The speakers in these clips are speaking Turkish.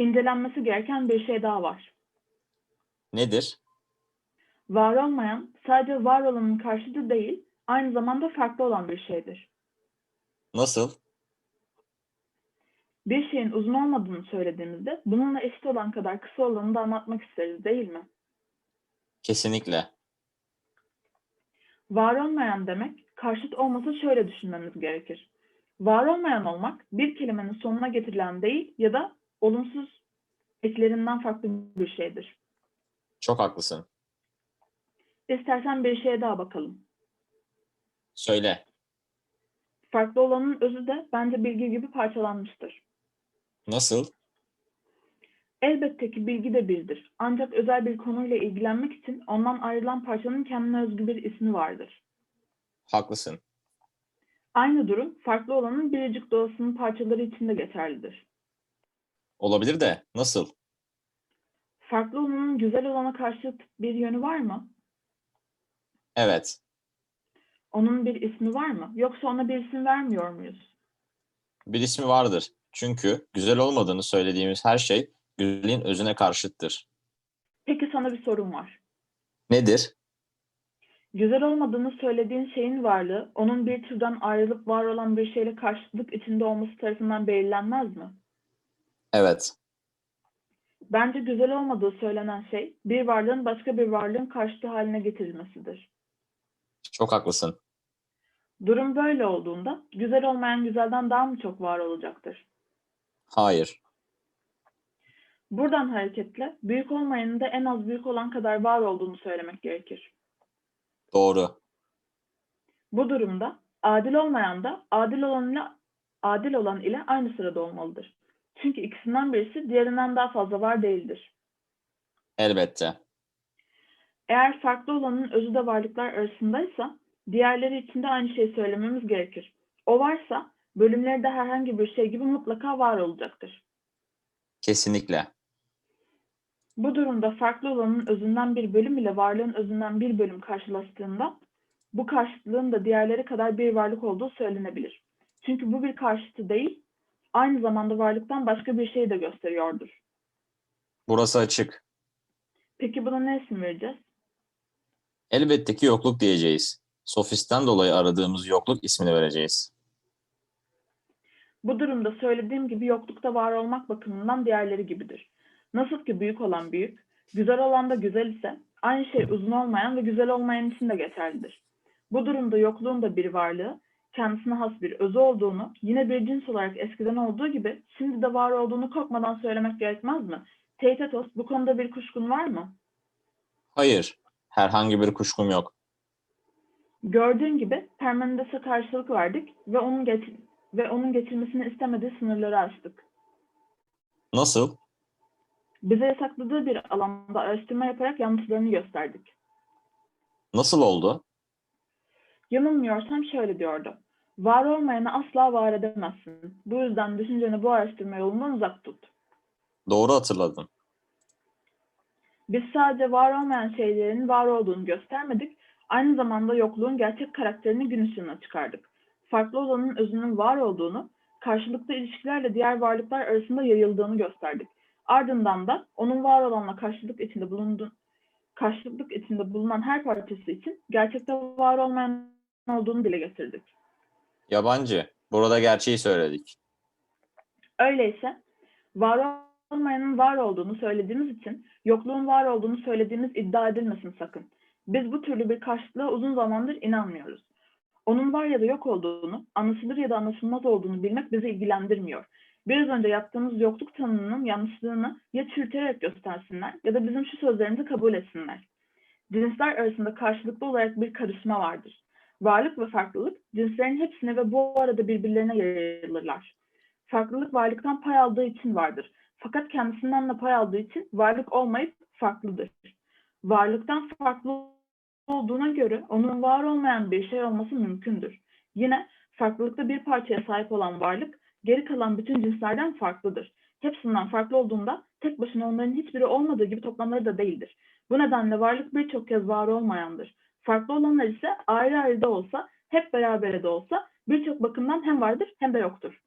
İncelenmesi gereken bir şey daha var. Nedir? Var olmayan, sadece var olanın karşıtı değil, aynı zamanda farklı olan bir şeydir. Nasıl? Bir şeyin uzun olmadığını söylediğimizde bununla eşit olan kadar kısa olanı da anlatmak isteriz değil mi? Kesinlikle. Var olmayan demek, karşıt olması şöyle düşünmemiz gerekir. Var olmayan olmak, bir kelimenin sonuna getirilen değil ya da olumsuz eklerinden farklı bir şeydir. Çok haklısın. İstersen bir şeye daha bakalım. Söyle. Farklı olanın özü de bence bilgi gibi parçalanmıştır. Nasıl? Elbette ki bilgi de birdir. Ancak özel bir konuyla ilgilenmek için ondan ayrılan parçanın kendine özgü bir ismi vardır. Haklısın. Aynı durum farklı olanın biricik doğasının parçaları için de geçerlidir. Olabilir de nasıl? Farklı olanın güzel olana karşı bir yönü var mı? Evet. Onun bir ismi var mı? Yoksa ona bir isim vermiyor muyuz? Bir ismi vardır. Çünkü güzel olmadığını söylediğimiz her şey güzelliğin özüne karşıttır. Peki sana bir sorum var. Nedir? Güzel olmadığını söylediğin şeyin varlığı, onun bir türden ayrılıp var olan bir şeyle karşıtlık içinde olması tarafından belirlenmez mi? Evet. Bence güzel olmadığı söylenen şey, bir varlığın başka bir varlığın karşıtı haline getirilmesidir. Çok haklısın. Durum böyle olduğunda, güzel olmayan güzelden daha mı çok var olacaktır? Hayır. Buradan hareketle, büyük olmayanın da en az büyük olan kadar var olduğunu söylemek gerekir. Doğru. Bu durumda, adil olmayan da adil olan ile, adil olan ile aynı sırada olmalıdır. Çünkü ikisinden birisi diğerinden daha fazla var değildir. Elbette. Eğer farklı olanın özü de varlıklar arasındaysa, diğerleri için de aynı şeyi söylememiz gerekir. O varsa, bölümleri de herhangi bir şey gibi mutlaka var olacaktır. Kesinlikle. Bu durumda farklı olanın özünden bir bölüm ile varlığın özünden bir bölüm karşılaştığında, bu karşıtlığın da diğerleri kadar bir varlık olduğu söylenebilir. Çünkü bu bir karşıtı değil, aynı zamanda varlıktan başka bir şey de gösteriyordur. Burası açık. Peki buna ne isim vereceğiz? Elbette ki yokluk diyeceğiz. Sofisten dolayı aradığımız yokluk ismini vereceğiz. Bu durumda söylediğim gibi yoklukta var olmak bakımından diğerleri gibidir. Nasıl ki büyük olan büyük, güzel olan da güzel ise aynı şey uzun olmayan ve güzel olmayan için de geçerlidir. Bu durumda yokluğun da bir varlığı, kendisine has bir özü olduğunu, yine bir cins olarak eskiden olduğu gibi şimdi de var olduğunu korkmadan söylemek gerekmez mi? Teitetos bu konuda bir kuşkun var mı? Hayır. Herhangi bir kuşkum yok. Gördüğün gibi Permenides'e karşılık verdik ve onun geç ve onun geçilmesini istemediği sınırları aştık. Nasıl? Bize yasakladığı bir alanda araştırma yaparak yanlışlarını gösterdik. Nasıl oldu? Yanılmıyorsam şöyle diyordu. Var olmayanı asla var edemezsin. Bu yüzden düşünceni bu araştırma yolundan uzak tut. Doğru hatırladın. Biz sadece var olmayan şeylerin var olduğunu göstermedik, aynı zamanda yokluğun gerçek karakterini gün ışığına çıkardık. Farklı olanın özünün var olduğunu, karşılıklı ilişkilerle diğer varlıklar arasında yayıldığını gösterdik. Ardından da onun var olanla karşılık içinde bulunduğu karşılıklık içinde bulunan her parçası için gerçekte var olmayan olduğunu dile getirdik. Yabancı. Burada gerçeği söyledik. Öyleyse var olmayanın var olduğunu söylediğimiz için yokluğun var olduğunu söylediğimiz iddia edilmesin sakın. Biz bu türlü bir karşıtlığa uzun zamandır inanmıyoruz. Onun var ya da yok olduğunu, anlaşılır ya da anlaşılmaz olduğunu bilmek bizi ilgilendirmiyor. Biraz önce yaptığımız yokluk tanımının yanlışlığını ya çürüterek göstersinler ya da bizim şu sözlerimizi kabul etsinler. Cinsler arasında karşılıklı olarak bir karışma vardır. Varlık ve farklılık cinslerin hepsine ve bu arada birbirlerine yayılırlar. Farklılık varlıktan pay aldığı için vardır. Fakat kendisinden de pay aldığı için varlık olmayıp farklıdır. Varlıktan farklı olduğuna göre onun var olmayan bir şey olması mümkündür. Yine farklılıkta bir parçaya sahip olan varlık geri kalan bütün cinslerden farklıdır. Hepsinden farklı olduğunda tek başına onların hiçbiri olmadığı gibi toplamları da değildir. Bu nedenle varlık birçok kez var olmayandır. Farklı olanlar ise ayrı ayrı da olsa, hep beraber de olsa birçok bakımdan hem vardır hem de yoktur.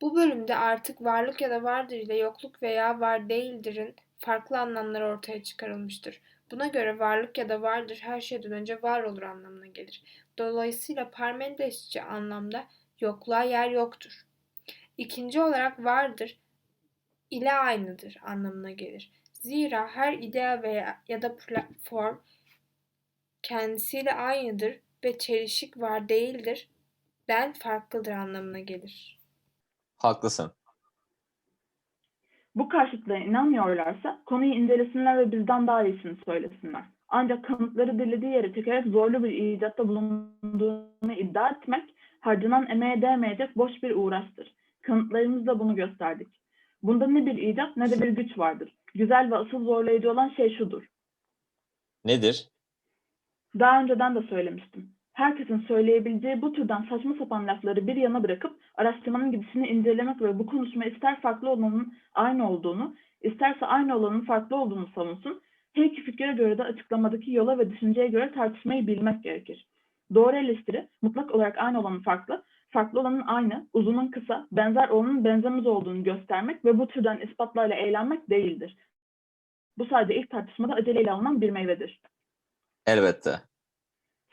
Bu bölümde artık varlık ya da vardır ile yokluk veya var değildir'in farklı anlamları ortaya çıkarılmıştır. Buna göre varlık ya da vardır her şeyden önce var olur anlamına gelir. Dolayısıyla Parmenidesçi anlamda yokluğa yer yoktur. İkinci olarak vardır ile aynıdır anlamına gelir. Zira her idea veya ya da platform kendisiyle aynıdır ve çelişik var değildir den farklıdır anlamına gelir. Haklısın. Bu karşıtlığa inanmıyorlarsa konuyu incelesinler ve bizden daha iyisini söylesinler. Ancak kanıtları dilediği yere çekerek zorlu bir icatta bulunduğunu iddia etmek, harcanan emeğe değmeyecek boş bir uğraştır. Kanıtlarımızla bunu gösterdik. Bunda ne bir icat ne de bir güç vardır. Güzel ve asıl zorlayıcı olan şey şudur. Nedir? Daha önceden de söylemiştim. Herkesin söyleyebileceği bu türden saçma sapan lafları bir yana bırakıp araştırmanın gidişini incelemek ve bu konuşma ister farklı olanın aynı olduğunu, isterse aynı olanın farklı olduğunu savunsun, her iki fikre göre de açıklamadaki yola ve düşünceye göre tartışmayı bilmek gerekir. Doğru eleştiri mutlak olarak aynı olanın farklı, farklı olanın aynı, uzunun kısa, benzer olanın benzemez olduğunu göstermek ve bu türden ispatlarla eğlenmek değildir. Bu sadece ilk tartışmada aceleyle alınan bir meyvedir. Elbette.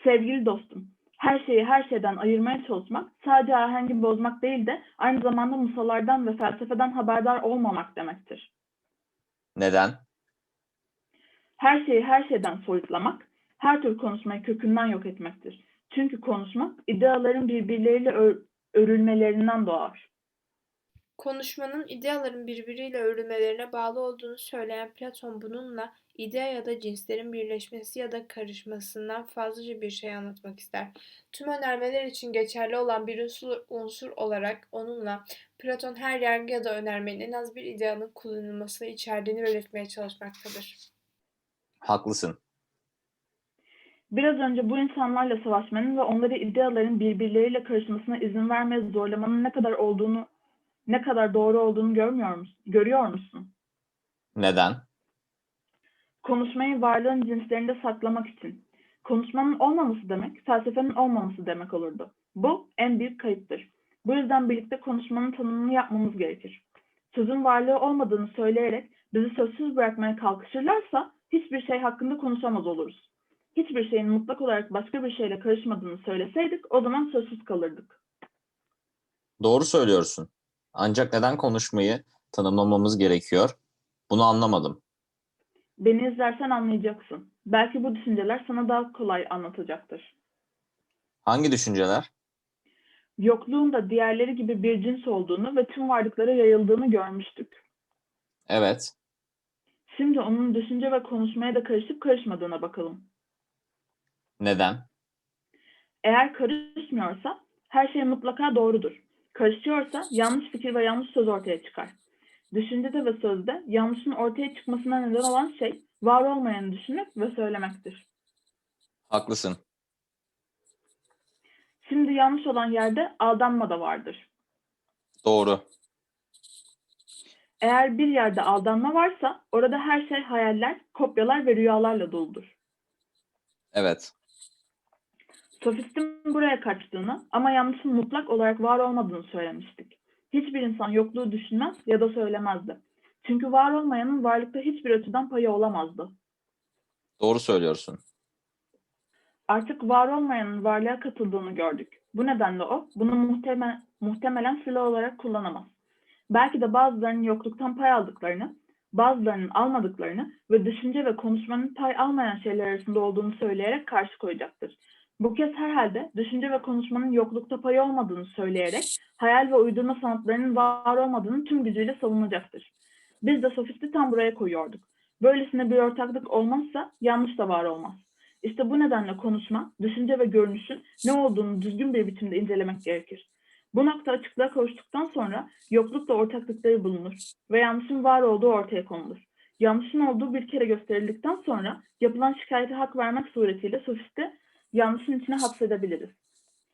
Sevgili dostum, her şeyi her şeyden ayırmaya çalışmak sadece ahengi bozmak değil de aynı zamanda musalardan ve felsefeden haberdar olmamak demektir. Neden? Her şeyi her şeyden soyutlamak, her tür konuşmayı kökünden yok etmektir. Çünkü konuşma, ideaların birbirleriyle ör- örülmelerinden doğar. Konuşmanın ideaların birbiriyle örülmelerine bağlı olduğunu söyleyen Platon bununla idea ya da cinslerin birleşmesi ya da karışmasından fazlaca bir şey anlatmak ister. Tüm önermeler için geçerli olan bir unsur, unsur olarak onunla Platon her yargı ya da önermenin en az bir ideanın kullanılmasını içerdiğini belirtmeye çalışmaktadır. Haklısın. Biraz önce bu insanlarla savaşmanın ve onları ideaların birbirleriyle karışmasına izin vermeye zorlamanın ne kadar olduğunu, ne kadar doğru olduğunu görmüyor musun? Görüyor musun? Neden? Konuşmayı varlığın cinslerinde saklamak için. Konuşmanın olmaması demek, felsefenin olmaması demek olurdu. Bu en büyük kayıptır. Bu yüzden birlikte konuşmanın tanımını yapmamız gerekir. Sözün varlığı olmadığını söyleyerek bizi sözsüz bırakmaya kalkışırlarsa hiçbir şey hakkında konuşamaz oluruz. Hiçbir şeyin mutlak olarak başka bir şeyle karışmadığını söyleseydik o zaman sözsüz kalırdık. Doğru söylüyorsun. Ancak neden konuşmayı tanımlamamız gerekiyor? Bunu anlamadım. Beni izlersen anlayacaksın. Belki bu düşünceler sana daha kolay anlatacaktır. Hangi düşünceler? Yokluğun da diğerleri gibi bir cins olduğunu ve tüm varlıklara yayıldığını görmüştük. Evet. Şimdi onun düşünce ve konuşmaya da karışıp karışmadığına bakalım. Neden? Eğer karışmıyorsa her şey mutlaka doğrudur. Karışıyorsa yanlış fikir ve yanlış söz ortaya çıkar. Düşüncede ve sözde yanlışın ortaya çıkmasına neden olan şey var olmayanı düşünmek ve söylemektir. Haklısın. Şimdi yanlış olan yerde aldanma da vardır. Doğru. Eğer bir yerde aldanma varsa orada her şey hayaller, kopyalar ve rüyalarla doludur. Evet. Sofistin buraya kaçtığını ama yanlışın mutlak olarak var olmadığını söylemiştik. Hiçbir insan yokluğu düşünmez ya da söylemezdi. Çünkü var olmayanın varlıkta hiçbir açıdan payı olamazdı. Doğru söylüyorsun. Artık var olmayanın varlığa katıldığını gördük. Bu nedenle o bunu muhtemel, muhtemelen silah olarak kullanamaz. Belki de bazılarının yokluktan pay aldıklarını, bazılarının almadıklarını ve düşünce ve konuşmanın pay almayan şeyler arasında olduğunu söyleyerek karşı koyacaktır. Bu kez herhalde düşünce ve konuşmanın yoklukta payı olmadığını söyleyerek hayal ve uydurma sanatlarının var olmadığını tüm gücüyle savunacaktır. Biz de sofisti tam buraya koyuyorduk. Böylesine bir ortaklık olmazsa yanlış da var olmaz. İşte bu nedenle konuşma, düşünce ve görünüşün ne olduğunu düzgün bir biçimde incelemek gerekir. Bu nokta açıklığa kavuştuktan sonra yoklukla ortaklıkları bulunur ve yanlışın var olduğu ortaya konulur. Yanlışın olduğu bir kere gösterildikten sonra yapılan şikayete hak vermek suretiyle sofisti yanlışın içine hapsedebiliriz.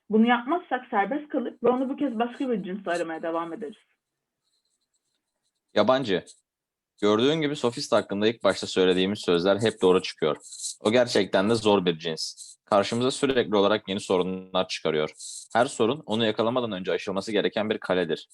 Bunu yapmazsak serbest kalır ve onu bu kez başka bir cins aramaya devam ederiz. Yabancı. Gördüğün gibi sofist hakkında ilk başta söylediğimiz sözler hep doğru çıkıyor. O gerçekten de zor bir cins. Karşımıza sürekli olarak yeni sorunlar çıkarıyor. Her sorun onu yakalamadan önce aşılması gereken bir kaledir.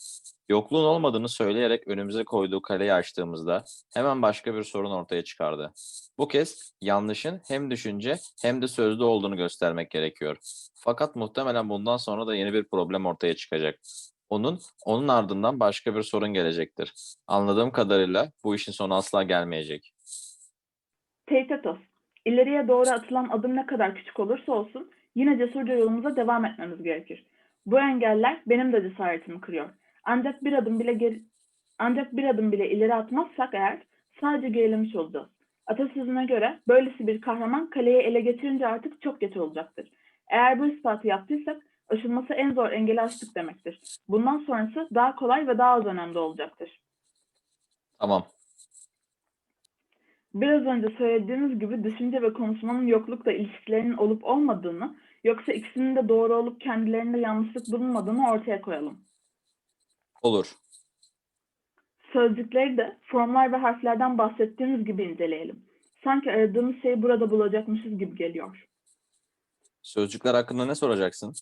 Yokluğun olmadığını söyleyerek önümüze koyduğu kaleyi açtığımızda hemen başka bir sorun ortaya çıkardı. Bu kez yanlışın hem düşünce hem de sözde olduğunu göstermek gerekiyor. Fakat muhtemelen bundan sonra da yeni bir problem ortaya çıkacak. Onun, onun ardından başka bir sorun gelecektir. Anladığım kadarıyla bu işin sonu asla gelmeyecek. Teitetos, ileriye doğru atılan adım ne kadar küçük olursa olsun yine cesurca yolumuza devam etmemiz gerekir. Bu engeller benim de cesaretimi kırıyor. Ancak bir adım bile geri, ancak bir adım bile ileri atmazsak eğer sadece gerilemiş olacağız. Atasözüne göre böylesi bir kahraman kaleyi ele geçirince artık çok geç olacaktır. Eğer bu ispatı yaptıysak aşılması en zor engeli aştık demektir. Bundan sonrası daha kolay ve daha az önemli olacaktır. Tamam. Biraz önce söylediğimiz gibi düşünce ve konuşmanın yoklukla ilişkilerinin olup olmadığını, yoksa ikisinin de doğru olup kendilerinde yanlışlık bulunmadığını ortaya koyalım. Olur. Sözcükleri de formlar ve harflerden bahsettiğimiz gibi inceleyelim. Sanki aradığımız şeyi burada bulacakmışız gibi geliyor. Sözcükler hakkında ne soracaksın?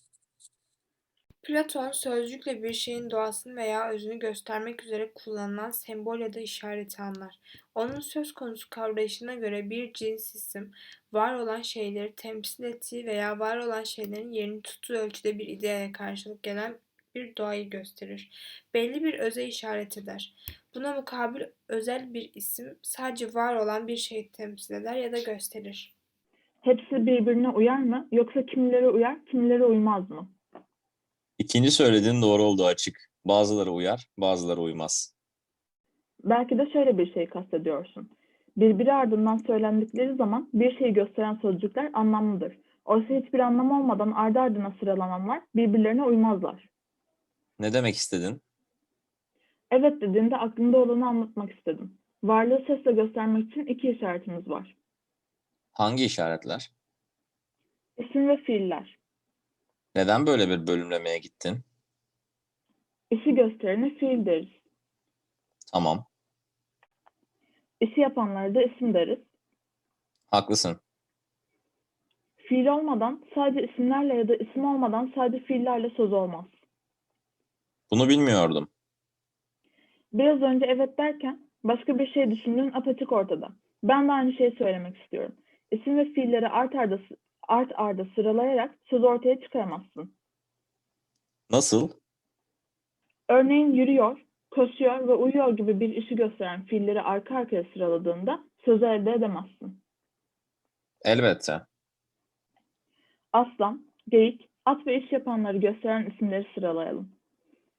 Platon sözcükle bir şeyin doğasını veya özünü göstermek üzere kullanılan sembol ya da işareti anlar. Onun söz konusu kavrayışına göre bir cins isim, var olan şeyleri temsil ettiği veya var olan şeylerin yerini tuttuğu ölçüde bir ideaya karşılık gelen bir doğayı gösterir. Belli bir öze işaret eder. Buna mukabil özel bir isim sadece var olan bir şeyi temsil eder ya da gösterir. Hepsi birbirine uyar mı yoksa kimileri uyar, kimileri uymaz mı? İkinci söylediğin doğru olduğu açık. Bazıları uyar, bazıları uymaz. Belki de şöyle bir şey kastediyorsun. Birbiri ardından söylendikleri zaman bir şeyi gösteren sözcükler anlamlıdır. Oysa hiçbir anlam olmadan ardı ardına sıralananlar birbirlerine uymazlar. Ne demek istedin? Evet dediğinde aklımda olanı anlatmak istedim. Varlığı sesle göstermek için iki işaretimiz var. Hangi işaretler? İsim ve fiiller. Neden böyle bir bölümlemeye gittin? İşi gösterene fiil deriz. Tamam, İşi yapanlara da isim deriz. haklısın. Fiil olmadan sadece isimlerle ya da isim olmadan sadece fiillerle söz olmaz. Bunu bilmiyordum. Biraz önce evet derken başka bir şey düşündüğün apaçık ortada. Ben de aynı şeyi söylemek istiyorum. İsim ve fiilleri art arda, art arda sıralayarak söz ortaya çıkaramazsın. Nasıl? Örneğin yürüyor, koşuyor ve uyuyor gibi bir işi gösteren fiilleri arka arkaya sıraladığında sözü elde edemezsin. Elbette. Aslan, geyik, at ve iş yapanları gösteren isimleri sıralayalım.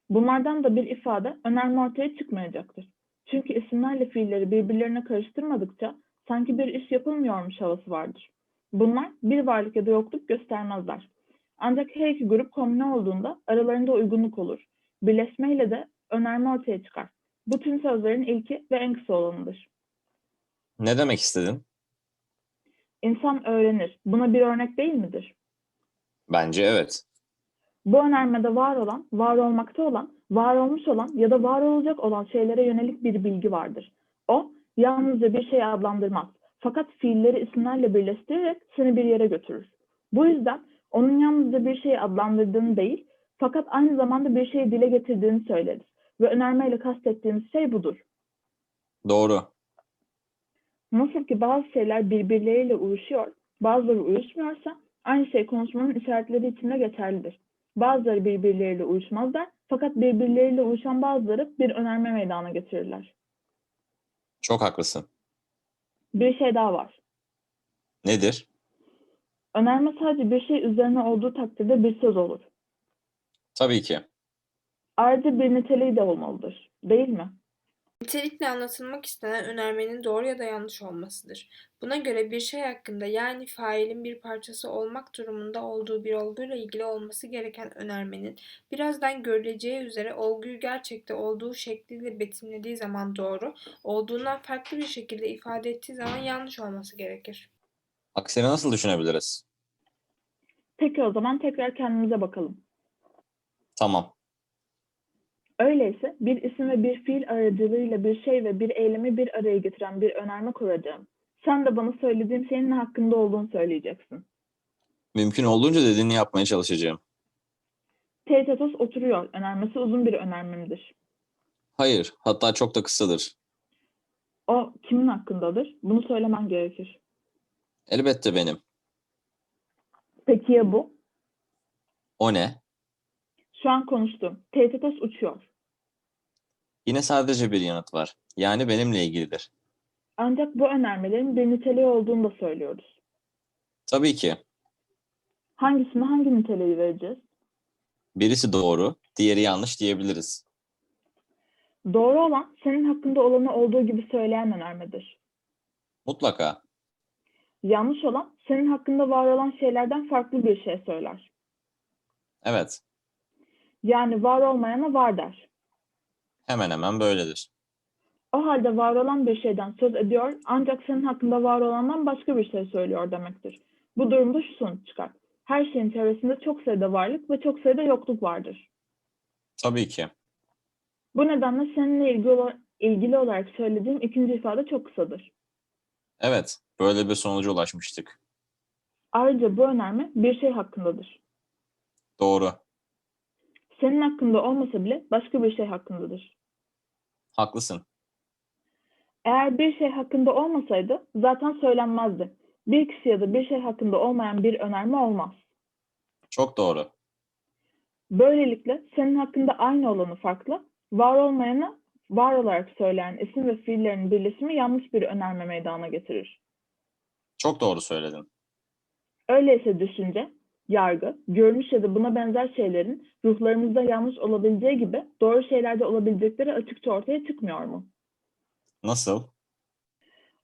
Bunlardan da bir ifade önerme ortaya çıkmayacaktır. Çünkü isimlerle fiilleri birbirlerine karıştırmadıkça sanki bir iş yapılmıyormuş havası vardır. Bunlar bir varlık ya da yokluk göstermezler. Ancak her iki grup kombine olduğunda aralarında uygunluk olur. Birleşmeyle de önerme ortaya çıkar. Bu tüm sözlerin ilki ve en kısa olanıdır. Ne demek istedin? İnsan öğrenir. Buna bir örnek değil midir? Bence evet. Bu önermede var olan, var olmakta olan, var olmuş olan ya da var olacak olan şeylere yönelik bir bilgi vardır. O, yalnızca bir şey adlandırmaz. Fakat fiilleri isimlerle birleştirerek seni bir yere götürür. Bu yüzden onun yalnızca bir şeyi adlandırdığını değil, fakat aynı zamanda bir şeyi dile getirdiğini söyleriz. Ve önermeyle kastettiğimiz şey budur. Doğru. Nasıl ki bazı şeyler birbirleriyle uyuşuyor, bazıları uyuşmuyorsa aynı şey konuşmanın işaretleri için de geçerlidir. Bazıları birbirleriyle uyuşmazlar fakat birbirleriyle uyuşan bazıları bir önerme meydana getirirler. Çok haklısın. Bir şey daha var. Nedir? Önerme sadece bir şey üzerine olduğu takdirde bir söz olur. Tabii ki. Ayrıca bir niteliği de olmalıdır. Değil mi? Nitelikle anlatılmak istenen önermenin doğru ya da yanlış olmasıdır. Buna göre bir şey hakkında yani failin bir parçası olmak durumunda olduğu bir olguyla ilgili olması gereken önermenin birazdan görüleceği üzere olguyu gerçekte olduğu şekliyle betimlediği zaman doğru, olduğundan farklı bir şekilde ifade ettiği zaman yanlış olması gerekir. Aksini nasıl düşünebiliriz? Peki o zaman tekrar kendimize bakalım. Tamam. Öyleyse bir isim ve bir fiil aracılığıyla bir şey ve bir eylemi bir araya getiren bir önerme kuracağım. Sen de bana söylediğim şeyin ne hakkında olduğunu söyleyeceksin. Mümkün olduğunca dediğini yapmaya çalışacağım. Teitatos oturuyor. Önermesi uzun bir önermemdir. Hayır, hatta çok da kısadır. O kimin hakkındadır? Bunu söylemen gerekir. Elbette benim. Peki ya bu? O ne? Şu an konuştum. Teitatos uçuyor. Yine sadece bir yanıt var. Yani benimle ilgilidir. Ancak bu önermelerin bir niteliği olduğunu da söylüyoruz. Tabii ki. Hangisine hangi niteliği vereceğiz? Birisi doğru, diğeri yanlış diyebiliriz. Doğru olan senin hakkında olanı olduğu gibi söyleyen önermedir. Mutlaka. Yanlış olan senin hakkında var olan şeylerden farklı bir şey söyler. Evet, Yani var olmayana var der. hemen hemen böyledir. O halde var olan bir şeyden söz ediyor ancak senin hakkında var olandan başka bir şey söylüyor demektir. Bu durumda şu sonuç çıkar. Her şeyin çevresinde çok sayıda varlık ve çok sayıda yokluk vardır. Tabii ki. Bu nedenle seninle ilgili, ola- ilgili olarak söylediğim ikinci ifade çok kısadır. Evet, böyle bir sonuca ulaşmıştık. Ayrıca bu önerme bir şey hakkındadır. Doğru. Senin hakkında olmasa bile başka bir şey hakkındadır. Haklısın. Eğer bir şey hakkında olmasaydı zaten söylenmezdi. Bir kişi ya da bir şey hakkında olmayan bir önerme olmaz. Çok doğru. Böylelikle senin hakkında aynı olanı farklı, var olmayanı var olarak söyleyen isim ve fiillerin birleşimi yanlış bir önerme meydana getirir. Çok doğru söyledin. Öyleyse düşünce, yargı, görünüş ya da buna benzer şeylerin ruhlarımızda yanlış olabileceği gibi doğru şeylerde olabilecekleri açıkça ortaya çıkmıyor mu? Nasıl?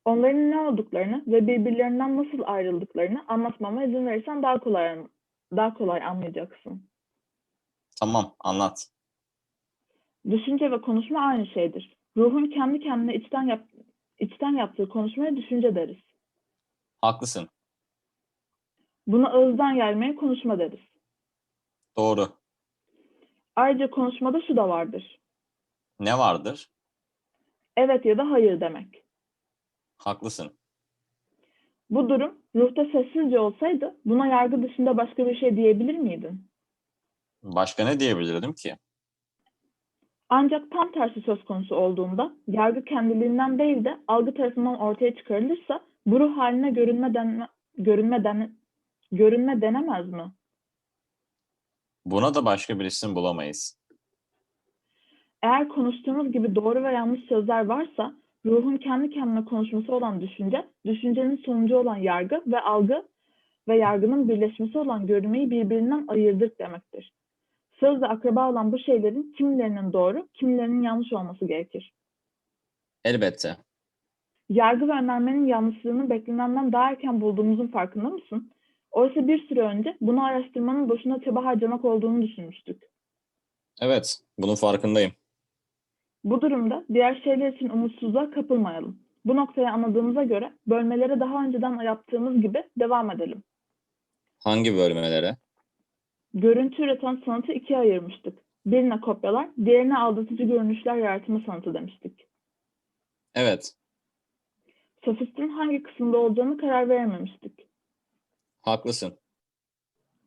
Onların ne olduklarını ve birbirlerinden nasıl ayrıldıklarını anlatmama izin verirsen daha kolay daha kolay anlayacaksın. Tamam, anlat. Düşünce ve konuşma aynı şeydir. Ruhun kendi kendine içten yap içten yaptığı konuşmaya düşünce deriz. Haklısın. Buna ağızdan yaymaya konuşma deriz. Doğru. Ayrıca konuşmada şu da vardır. Ne vardır? Evet ya da hayır demek. Haklısın. Bu durum ruhta sessizce olsaydı buna yargı dışında başka bir şey diyebilir miydin? Başka ne diyebilirdim ki? Ancak tam tersi söz konusu olduğunda yargı kendiliğinden değil de algı tarafından ortaya çıkarılırsa bu ruh haline görünme, denme, görünme, den- görünme denemez mi? Buna da başka bir isim bulamayız. Eğer konuştuğumuz gibi doğru ve yanlış sözler varsa ruhun kendi kendine konuşması olan düşünce, düşüncenin sonucu olan yargı ve algı ve yargının birleşmesi olan görünmeyi birbirinden ayırdık demektir. Sözle akraba olan bu şeylerin kimilerinin doğru, kimilerinin yanlış olması gerekir. Elbette. Yargı ve önermenin yanlışlığını beklenenden daha erken bulduğumuzun farkında mısın? Oysa bir süre önce bunu araştırmanın boşuna çaba harcamak olduğunu düşünmüştük. Evet, bunun farkındayım. Bu durumda diğer şeyler için umutsuzluğa kapılmayalım. Bu noktayı anladığımıza göre bölmelere daha önceden yaptığımız gibi devam edelim. Hangi bölmelere? Görüntü üreten sanatı ikiye ayırmıştık. Birine kopyalar, diğerine aldatıcı görünüşler yaratma sanatı demiştik. Evet, Sofistin hangi kısımda olacağını karar verememiştik. Haklısın.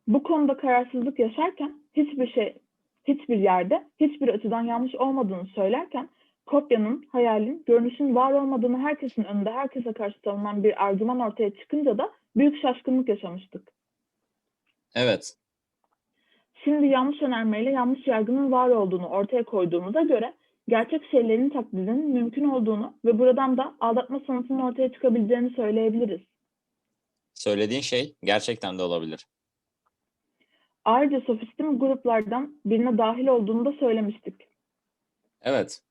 Bu konuda kararsızlık yaşarken hiçbir şey, hiçbir yerde, hiçbir açıdan yanlış olmadığını söylerken kopyanın, hayalin, görünüşün var olmadığını herkesin önünde herkese karşı savunan bir argüman ortaya çıkınca da büyük şaşkınlık yaşamıştık. Evet, Şimdi yanlış önermeyle yanlış yargının var olduğunu ortaya koyduğumuza göre gerçek şeylerin taklidinin mümkün olduğunu ve buradan da aldatma sanatının ortaya çıkabileceğini söyleyebiliriz. Söylediğin şey gerçekten de olabilir. Ayrıca sofistin gruplardan birine dahil olduğunu da söylemiştik. Evet,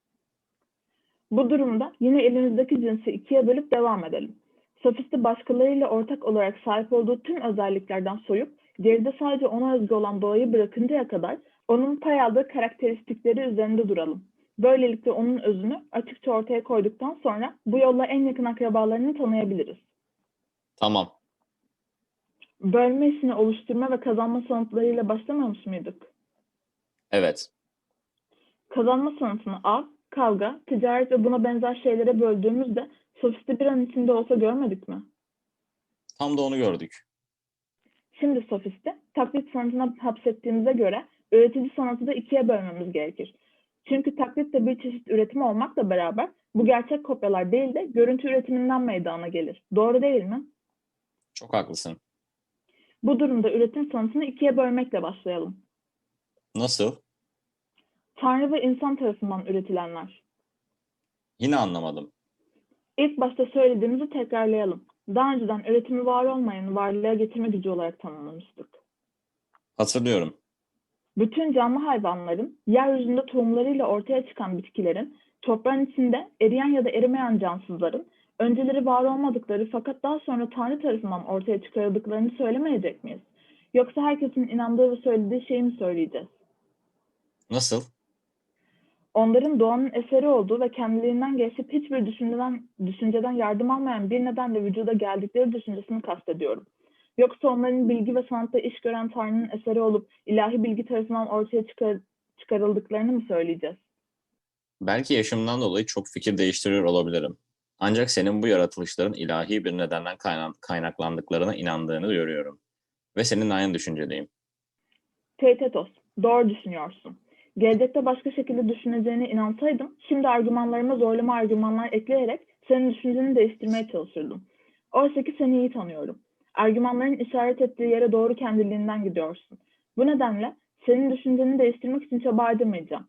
Bu durumda yine elimizdeki cinsi ikiye bölüp devam edelim. Sofisti başkalarıyla ortak olarak sahip olduğu tüm özelliklerden soyup geride sadece ona özgü olan doğayı bırakıncaya kadar onun pay aldığı karakteristikleri üzerinde duralım. Böylelikle onun özünü açıkça ortaya koyduktan sonra bu yolla en yakın akrabalarını tanıyabiliriz. tamam. Bölme işini oluşturma ve kazanma sanatlarıyla başlamamış mıydık? Evet, Kazanma sanatını av, kavga, ticaret ve buna benzer şeylere böldüğümüzde sofisti bir an içinde olsa görmedik mi? Tam da onu gördük. Şimdi sofisti taklit sanatına hapsettiğimize göre üretici sanatı da ikiye bölmemiz gerekir. Çünkü taklit de bir çeşit üretim olmakla beraber bu gerçek kopyalar değil de görüntü üretiminden meydana gelir. Doğru değil mi? Çok haklısın. Bu durumda üretim sanatını ikiye bölmekle başlayalım. Nasıl? Tanrı ve insan tarafından üretilenler. Yine anlamadım. İlk başta söylediğimizi tekrarlayalım. Daha önceden üretimi var olmayan varlığa getirme gücü olarak tanımlamıştık. Hatırlıyorum. Bütün canlı hayvanların, yeryüzünde tohumlarıyla ortaya çıkan bitkilerin, toprağın içinde eriyen ya da erimeyen cansızların, önceleri var olmadıkları fakat daha sonra Tanrı tarafından ortaya çıkarıldıklarını söylemeyecek miyiz? Yoksa herkesin inandığı ve söylediği şeyi mi söyleyeceğiz? Nasıl? Onların doğanın eseri olduğu ve kendiliğinden geçip hiçbir düşünceden, düşünceden yardım almayan bir nedenle vücuda geldikleri düşüncesini kastediyorum. Yoksa onların bilgi ve sanatta iş gören Tanrı'nın eseri olup ilahi bilgi tarafından ortaya çıkar, çıkarıldıklarını mı söyleyeceğiz? Belki yaşımdan dolayı çok fikir değiştiriyor olabilirim. Ancak senin bu yaratılışların ilahi bir nedenden kayna- kaynaklandıklarına inandığını görüyorum. Ve senin aynı düşüncedeyim. Teitetos, doğru düşünüyorsun. Gelecekte başka şekilde düşüneceğine inansaydım, şimdi argümanlarıma zorlama argümanlar ekleyerek senin düşünceni değiştirmeye çalışırdım. Oysa ki seni iyi tanıyorum. Argümanların işaret ettiği yere doğru kendiliğinden gidiyorsun. Bu nedenle senin düşünceni değiştirmek için çaba edemayacağım.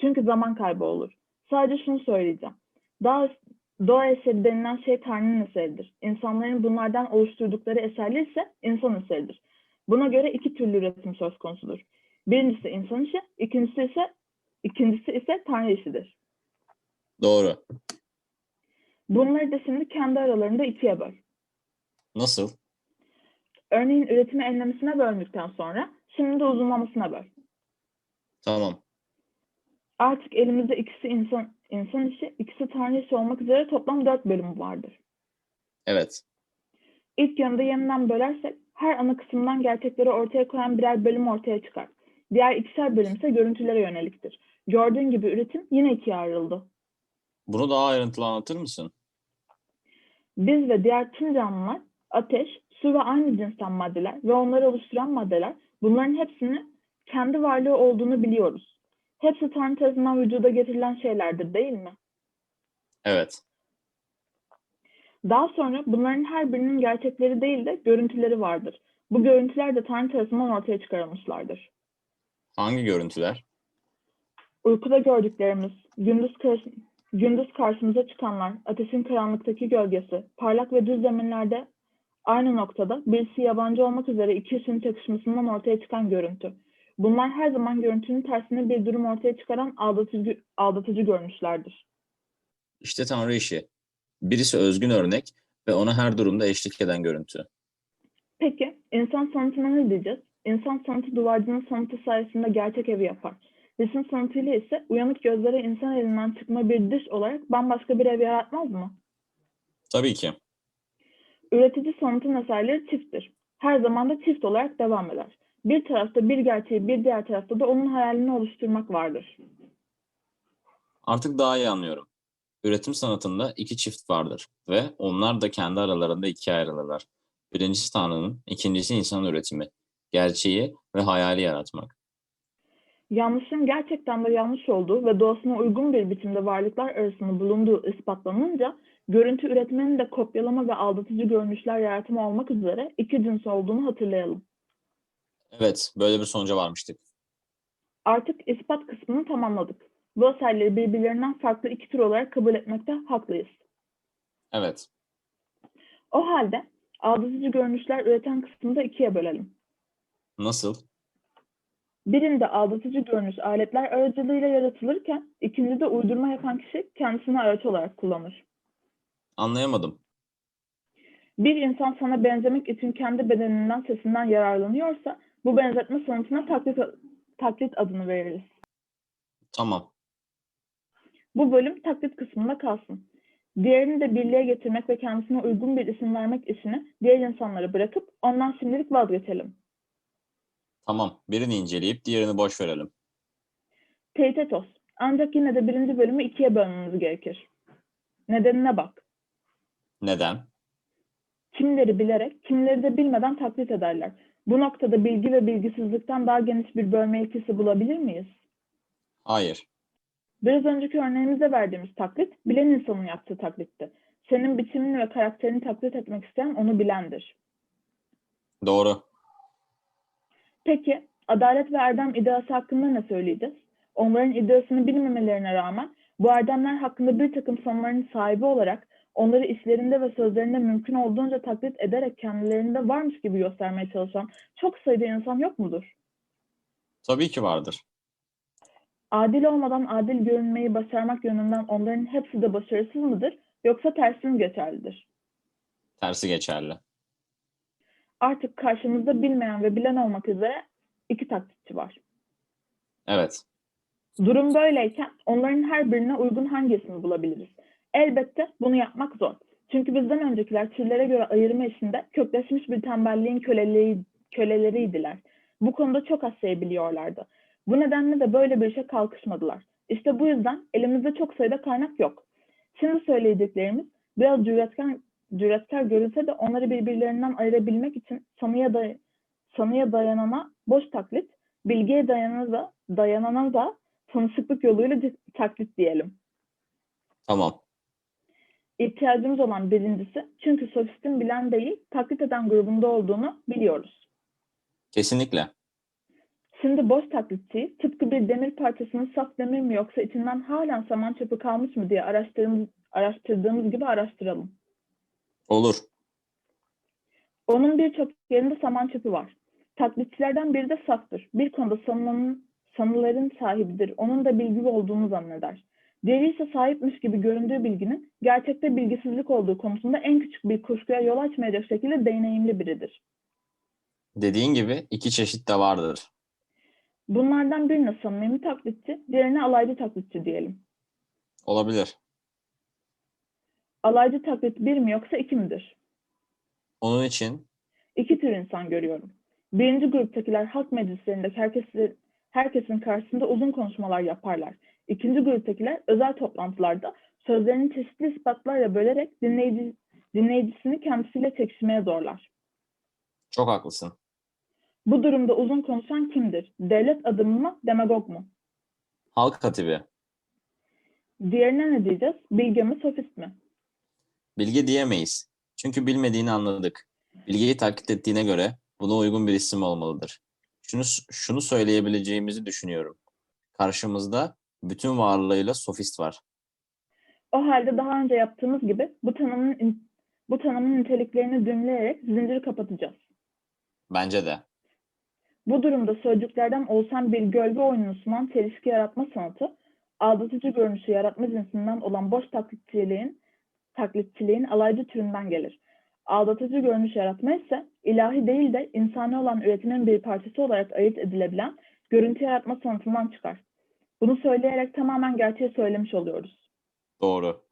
Çünkü zaman kaybı olur. Sadece şunu söyleyeceğim. Doğa, doğa eseri denilen şey Tanrı'nın eseridir. İnsanların bunlardan oluşturdukları eserler ise insan eseridir. Buna göre iki türlü üretim söz konusudur. Birincisi insan işi, ikincisi ise ikincisi ise Tanrı işidir. Doğru. Bunları da şimdi kendi aralarında ikiye böl. Nasıl? Örneğin üretimi enlemesine bölmüşten sonra şimdi de uzunlamasına böl. Tamam. Artık elimizde ikisi insan, insan işi, ikisi Tanrı işi olmak üzere toplam dört bölüm vardır. Evet. İlk yanında yeniden bölersek her ana kısımdan gerçekleri ortaya koyan birer bölüm ortaya çıkar. Diğer ikişer bölüm ise görüntülere yöneliktir. Gördüğün gibi üretim yine ikiye ayrıldı. Bunu daha ayrıntılı anlatır mısın? Biz ve diğer tüm canlılar, ateş, su ve aynı cinsten maddeler ve onları oluşturan maddeler bunların hepsini kendi varlığı olduğunu biliyoruz. Hepsi Tanrı tarafından vücuda getirilen şeylerdir değil mi? Evet. Daha sonra bunların her birinin gerçekleri değil de görüntüleri vardır. Bu görüntüler de Tanrı tarafından ortaya çıkarılmışlardır. Hangi görüntüler? Uykuda gördüklerimiz, gündüz, karşı- gündüz karşımıza çıkanlar, ateşin karanlıktaki gölgesi, parlak ve düz zeminlerde aynı noktada birisi yabancı olmak üzere iki ışığın çakışmasından ortaya çıkan görüntü. Bunlar her zaman görüntünün tersine bir durum ortaya çıkaran aldatıcı, aldatıcı görünüşlerdir. İşte Tanrı işi. Birisi özgün örnek ve ona her durumda eşlik eden görüntü. Peki, insan sanatına ne diyeceğiz? İnsan sanatı duvarcının sanatı sayesinde gerçek evi yapar. Resim sanatıyla ise uyanık gözlere insan elinden çıkma bir dış olarak bambaşka bir ev yaratmaz mı? Tabii ki. Üretici sanatın eserleri çifttir. Her zaman da çift olarak devam eder. Bir tarafta bir gerçeği, bir diğer tarafta da onun hayalini oluşturmak vardır. Artık daha iyi anlıyorum. Üretim sanatında iki çift vardır ve onlar da kendi aralarında ikiye ayrılırlar. Birincisi Tanrı'nın, ikincisi insan üretimi. Gerçeği ve hayali yaratmak. Yanlışın gerçekten de yanlış olduğu ve doğasına uygun bir biçimde varlıklar arasında bulunduğu ispatlanınca, görüntü üretmenin de kopyalama ve aldatıcı görünüşler yaratımı olmak üzere iki cins olduğunu hatırlayalım. Evet, böyle bir sonuca varmıştık. Artık ispat kısmını tamamladık. Bu eserleri birbirlerinden farklı iki tür olarak kabul etmekte haklıyız. Evet, O halde aldatıcı görünüşler üreten kısmını da ikiye bölelim. nasıl? Birinde aldatıcı görünüş aletler aracılığıyla yaratılırken ikincide uydurma yapan kişi kendisini araç olarak kullanır. Anlayamadım. Bir insan sana benzemek için kendi bedeninden sesinden yararlanıyorsa bu benzetme sanatına taklit, taklit adını veririz. Tamam, Bu bölüm taklit kısmında kalsın. Diğerini de birliğe getirmek ve kendisine uygun bir isim vermek işini diğer insanlara bırakıp ondan şimdilik vazgeçelim. tamam. Birini inceleyip diğerini boş verelim. Teitetos, Ancak yine de birinci bölümü ikiye bölmemiz gerekir. Nedenine bak. Neden? Kimileri bilerek, kimileri de bilmeden taklit ederler. Bu noktada bilgi ve bilgisizlikten daha geniş bir bölme ilkesi bulabilir miyiz? Hayır. Biraz önceki örneğimizde verdiğimiz taklit, bilen insanın yaptığı taklitti. Senin biçimini ve karakterini taklit etmek isteyen onu bilendir. Doğru. Peki, adalet ve erdem ideası hakkında ne söyleyeceğiz? Onların ideasını bilmemelerine rağmen bu erdemler hakkında bir takım sanıların sahibi olarak onları işlerinde ve sözlerinde mümkün olduğunca taklit ederek kendilerinde varmış gibi göstermeye çalışan çok sayıda insan yok mudur? Tabii ki vardır. Adil olmadan adil görünmeyi başarmak yönünden onların hepsi de başarısız mıdır yoksa tersi mi geçerlidir? Tersi geçerli. Artık karşımızda bilmeyen ve bilen olmak üzere iki taklitçi var. Evet. Durum böyleyken onların her birine uygun hangisini bulabiliriz? Elbette bunu yapmak zor. Çünkü bizden öncekiler türlere göre ayırma işinde kökleşmiş bir tembelliğin köleleri, köleleriydiler. Bu konuda çok az şey biliyorlardı. Bu nedenle de böyle bir işe kalkışmadılar. İşte bu yüzden elimizde çok sayıda kaynak yok. Şimdi söyleyeceklerimiz biraz cüretkar, cüretkar görünse de onları birbirlerinden ayırabilmek için sanıya, day sanıya dayanana boş taklit, bilgiye dayanana da, dayanana da tanışıklık yoluyla taklit diyelim. Tamam. İhtiyacımız olan birincisi çünkü sofistin bilen değil, taklit eden grubunda olduğunu biliyoruz. Kesinlikle. Şimdi boş taklitçiyi tıpkı bir demir parçasının saf demir mi yoksa içinden halen saman çöpü kalmış mı diye araştırdığımız, araştırdığımız gibi araştıralım. Olur. Onun birçok yerinde saman çöpü var. Taklitçilerden biri de saftır. Bir konuda sanılanın, sanıların sahibidir. Onun da bilgi olduğunu zanneder. Diğeri ise sahipmiş gibi göründüğü bilginin gerçekte bilgisizlik olduğu konusunda en küçük bir kuşkuya yol açmayacak şekilde deneyimli biridir. Dediğin gibi iki çeşit de vardır. Bunlardan birine samimi taklitçi, diğerine alaycı taklitçi diyelim. Olabilir. Alaycı taklit bir mi yoksa iki midir? Onun için İki tür insan görüyorum. Birinci gruptakiler halk meclislerinde herkesin, herkesin karşısında uzun konuşmalar yaparlar. İkinci gruptakiler özel toplantılarda sözlerini çeşitli ispatlarla bölerek dinleyici, dinleyicisini kendisiyle çekişmeye zorlar. çok haklısın. Bu durumda uzun konuşan kimdir? Devlet adamı mı, demagog mu? Halk hatibi. Diğerine ne diyeceğiz? Bilge mi, sofist mi? Bilgi diyemeyiz. Çünkü bilmediğini anladık. Bilgiyi taklit ettiğine göre buna uygun bir isim olmalıdır. Şunu, şunu söyleyebileceğimizi düşünüyorum. Karşımızda bütün varlığıyla sofist var. O halde daha önce yaptığımız gibi bu tanımın bu tanımın niteliklerini düğümleyerek zinciri kapatacağız. Bence de. Bu durumda sözcüklerden oluşan bir gölge oyununu sunan çelişki yaratma sanatı, aldatıcı görünüşü yaratma cinsinden olan boş taklitçiliğin, taklitçiliğin alaycı türünden gelir. Aldatıcı görünüş yaratma ise ilahi değil de insani olan üretimin bir parçası olarak ayırt edilebilen görüntü yaratma sanatından çıkar. Bunu söyleyerek tamamen gerçeği söylemiş oluyoruz. Doğru.